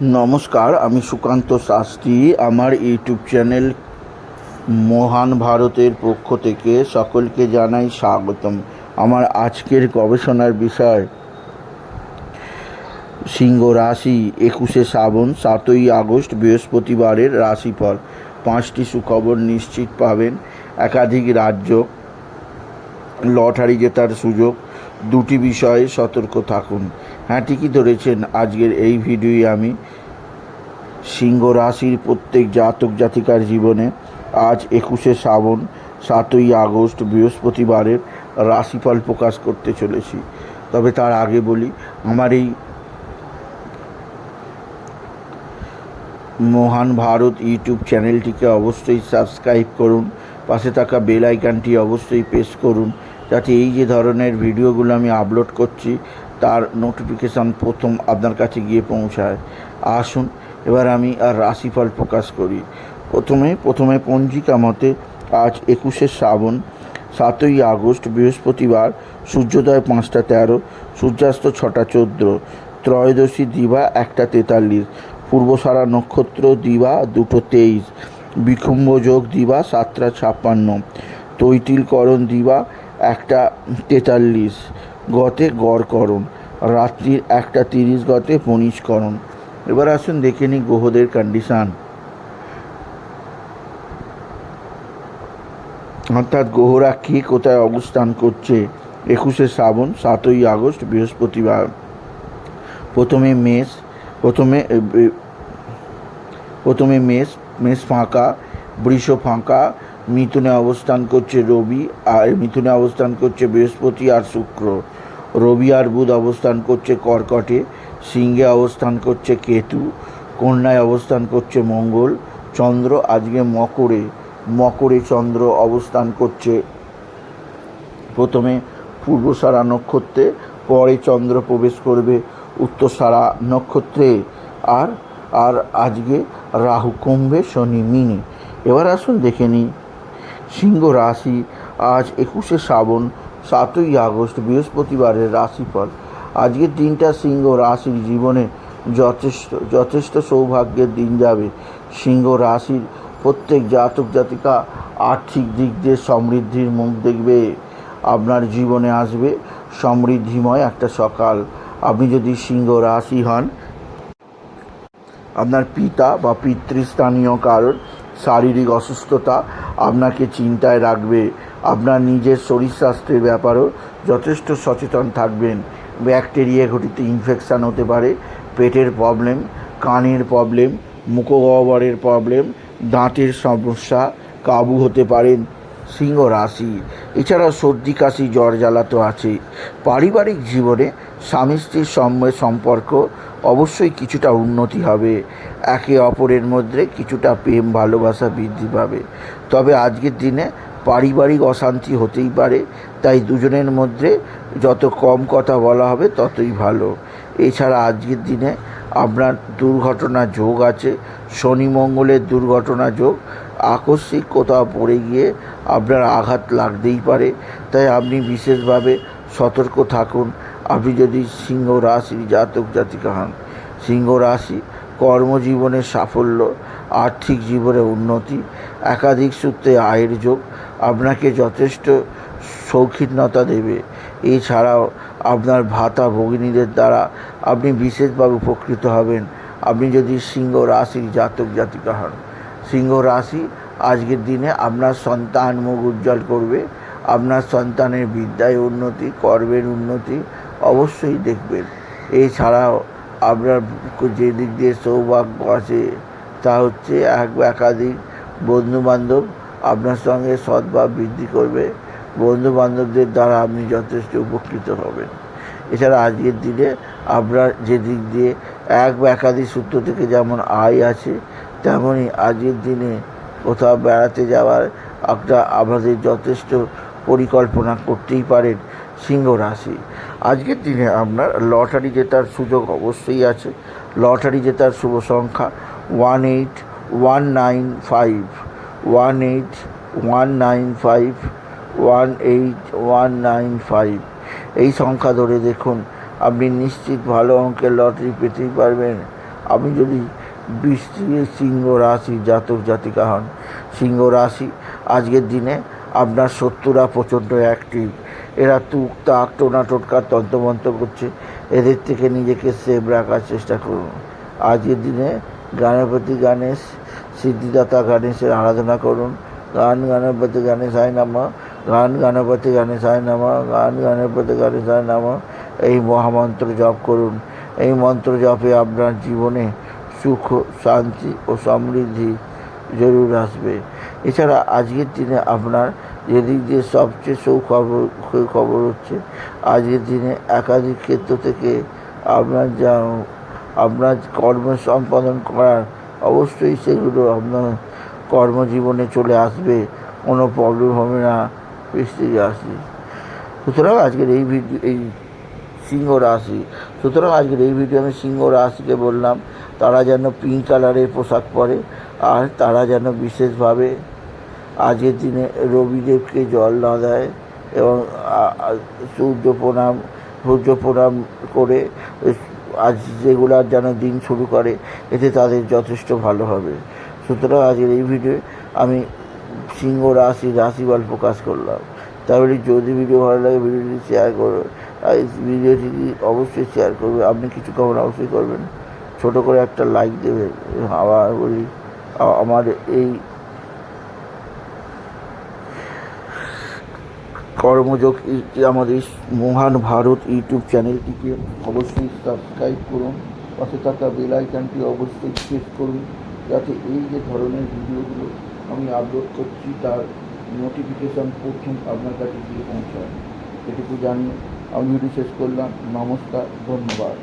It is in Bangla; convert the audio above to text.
নমস্কার, আমি সুকান্ত শাস্ত্রী। আমার ইউটিউব চ্যানেল মহান ভারতের পক্ষ থেকে সকলকে জানাই স্বাগতম। আমার আজকের গবেষণার বিষয়, সিংহ রাশি একুশে শ্রাবণ, সাতই আগস্ট, বৃহস্পতিবারের রাশিফল। পাঁচটি সুখবর নিশ্চিত পাবেন। একাধিক রাজ্য, লটারি জেতার সুযোগ দুটি বিষয়ে সতর্ক থাকুন। হ্যাঁ ঠিকই ধরেছেন, আজকের এই ভিডিওয়ে আমি। সিংহ রাশির প্রত্যেক জাতক জাতিকার জীবনে আজ একুশে শ্রাবণ, সাতই আগস্ট, বৃহস্পতিবারের রাশিফল প্রকাশ করতে চলেছি। তবে তার আগে বলি, আমার এই মহান ভারত ইউটিউব চ্যানেলটিকে অবশ্যই সাবস্ক্রাইব করুন। পাশে থাকা বেল আইকনটি অবশ্যই প্রেস করুন, যাতে এই যে ধরনের ভিডিওগুলো আমি আপলোড করছি, তার নোটিফিকেশান প্রথম আপনার কাছে গিয়ে পৌঁছায়। আসুন, এবার আমি আর রাশিফল প্রকাশ করি। প্রথমে প্রথমে পঞ্জিকা মতে আজ একুশে শ্রাবণ, সাতই আগস্ট, বৃহস্পতিবার, সূর্যোদয় পাঁচটা তেরো, সূর্যাস্ত ছটা চোদ্দ, ত্রয়োদশী দিবা একটা তেতাল্লিশ পূর্বসারা নক্ষত্র দিবা দুটো তেইশ বিকুম্ভ যোগ দিবা সাতটা ছাপ্পান্ন। তৈতিলকরণ দিবা একটা তেতাল্লিশ। গতে গড়করণ রাত্রির একটা তিরিশ, গতে পনিষ্করণ এবার আসুন দেখে নিই গ্রহদের কন্ডিশান অর্থাৎ গ্রহরা কে কোথায় অবস্থান করছে? একুশে শ্রাবণ, সাতই আগস্ট, বৃহস্পতিবার। প্রথমে মেষ, প্রথমে প্রথমে মেষ মেষ ফাঁকা, বৃষ ফাঁকা, মিথুনে অবস্থান করছে রবি আর মিথুনে অবস্থান করছে বৃহস্পতি আর শুক্র। রবি আর বুধ অবস্থান করছে কর্কটে, সিংহে অবস্থান করছে কেতু, কন্যায় অবস্থান করছে মঙ্গল, চন্দ্র আজকে মকরে মকরে চন্দ্র অবস্থান করছে। প্রথমে পূর্বসারা নক্ষত্রে, পরে চন্দ্র প্রবেশ করবে উত্তরসারা নক্ষত্রে। আর আর আজকে রাহু কুম্ভে শনি মিনে। এবার আসুন দেখে নিই। সিংহ রাশি আজ একুশে শ্রাবণ, সাতই আগস্ট, বৃহস্পতিবারের রাশিফল। আজকের দিনটা সিংহ রাশির জীবনে যথেষ্ট যথেষ্ট সৌভাগ্যের দিন যাবে। সিংহ রাশির প্রত্যেক জাতক জাতিকা আর্থিক দিক দিয়ে সমৃদ্ধির মুখ দেখবে। আপনার জীবনে আসবে সমৃদ্ধিময় একটা সকাল। আপনি যদি সিংহ রাশি হন আপনার পিতা বা পিতৃস্থানীয় কারোর শারীরিক অসুস্থতা আপনাকে চিন্তায় রাখবে, আপনার নিজের শরীর স্বাস্থ্যের ব্যাপারেও যথেষ্ট সচেতন থাকবেন। ব্যাকটেরিয়া ঘটিত ইনফেকশান হতে পারে, পেটের প্রবলেম কানের প্রবলেম মুখগহ্বরের প্রবলেম দাঁতের সমস্যা কাবু হতে পারেন। সিংহ রাশি। এছাড়াও সর্দি, কাশি, জ্বর জ্বালা তো আছে। পারিবারিক জীবনে স্বামী স্ত্রীর সঙ্গে সম্পর্ক অবশ্যই কিছুটা উন্নতি হবে। একে অপরের মধ্যে কিছুটা প্রেম, ভালোবাসা বৃদ্ধি পাবে। তবে আজকের দিনে পারিবারিক অশান্তি হতেই পারে, তাই দুজনের মধ্যে যত কম কথা বলা হবে ততই ভালো। এছাড়া আজকের দিনে আপনার দুর্ঘটনা যোগ আছে, শনি মঙ্গলের দুর্ঘটনা যোগ। আকস্মিক কোথাও পড়ে গিয়ে আপনার আঘাত লাগতেই পারে। তাই আপনি বিশেষভাবে সতর্ক থাকুন। আপনি যদি সিংহ রাশির জাতক জাতিকা হন, সিংহ রাশি কর্মজীবনের সাফল্য, আর্থিক জীবনে উন্নতি, একাধিক সূত্রে আয়ের যোগ আপনাকে যথেষ্ট শৌখিনতা দেবে। এছাড়াও আপনার ভাতা ভগিনীদের দ্বারা আপনি বিশেষভাবে উপকৃত হবেন। আপনি যদি সিংহ রাশির জাতক জাতিকা হন সিংহ রাশি, আজকের দিনে আপনার সন্তান মুখ উজ্জ্বল করবে, আপনার সন্তানের বিদ্যায় উন্নতি, কর্মের উন্নতি অবশ্যই দেখবেন। এছাড়াও আপনার যে দিক দিয়ে সৌভাগ্য আছে, তা হচ্ছে এক একাধিক বন্ধুবান্ধব আপনার সঙ্গে সদ্ভাব বৃদ্ধি করবে। বন্ধু বান্ধবদের দ্বারা আপনি যথেষ্ট উপকৃত হবেন। এছাড়া আজকের দিনে আপনার যে দিক দিয়ে এক বা একাধিক সূত্র থেকে যেমন আয় আছে তেমনই আজকের দিনে কোথাও বেড়াতে যাওয়ার একটা আমাদের যথেষ্ট পরিকল্পনা করতেই পারেন সিংহ রাশি। আজকের দিনে আপনার লটারি জেতার সুযোগ অবশ্যই আছে। লটারি জেতার শুভ সংখ্যা one eight, one nine five, one eight, one nine five, one eight, one nine five. এই সংখ্যা ধরে দেখুন, আপনি নিশ্চিত ভালো অঙ্কের লটারি পেতেই পারবেন। আমি যদি বৃষ্টির সিংহ রাশি, জাতক, জাতিকা হন। সিংহ রাশি, আজকের দিনে আপনার শত্রুরা প্রচণ্ড অ্যাক্টিভ এরা তুক তাক টোনা টোটকার তন্ত্রমন্ত্র করছে। এদের থেকে নিজেকে সেভ রাখার চেষ্টা করুন। আজকের দিনে গণপতি গণেশ, সিদ্ধিদাতা গণেশের আরাধনা করুন। গান গণপতি গণেশায় নামা। গান গণপতি গণেশায় নামা। গান গণপতি গণেশায় নামা। এই মহামন্ত্র জপ করুন। এই মন্ত্র জপে আপনার জীবনে সুখ, শান্তি ও সমৃদ্ধি জরুর আসবে। এছাড়া আজকের দিনে আপনার যেদিক দিয়ে সবচেয়ে সুখবর খবর হচ্ছে, আজকের দিনে একাধিক ক্ষেত্র থেকে আপনার যা আপনার কর্ম সম্পাদন করার অবশ্যই সেগুলো আপনার কর্মজীবনে চলে আসবে, কোনো প্রবলেম হবে না বৃষ্টি আসি সুতরাং আজকের এই ভিডিও এই সিংহ রাশি। সুতরাং আজকের এই ভিডিও আমি সিংহ রাশিকে বললাম, তারা যেন পিঙ্ক কালারের পোশাক পরে আর তারা যেন বিশেষভাবে আজকের দিনে রবিদেবকে জল না দেয় এবং সূর্য প্রণাম সূর্য প্রণাম করে আজ রেগুলার যেন দিন শুরু করে, এতে তাদের যথেষ্ট ভালো হবে। সুতরাং আজকের এই ভিডিও আমি সিংহ রাশি রাশিফল প্রকাশ করলাম। তাহলে যদি ভিডিও ভালো লাগে ভিডিওটি শেয়ার করো। এই ভিডিওটি অবশ্যই শেয়ার করবে। আপনি কিছু কমেন্ট অবশ্যই করবেন। ছোট করে একটা লাইক দেবেন আবার বলি, আমার এই কর্মযোগ আমাদের মহান ভারত ইউটিউব চ্যানেলটিকে অবশ্যই সাবস্ক্রাইব করুন। পাশে থাকা বেল আইকনটি অবশ্যই প্রেস করুন। যাতে এই যে ধরনের ভিডিওগুলো আমি আপলোড করছি, তার নোটিফিকেশান প্রথম আপনার কাছে গিয়ে পৌঁছায়। এটুকু জানিয়ে আমি ভিডিও শেষ করলাম নমস্কার ধন্যবাদ।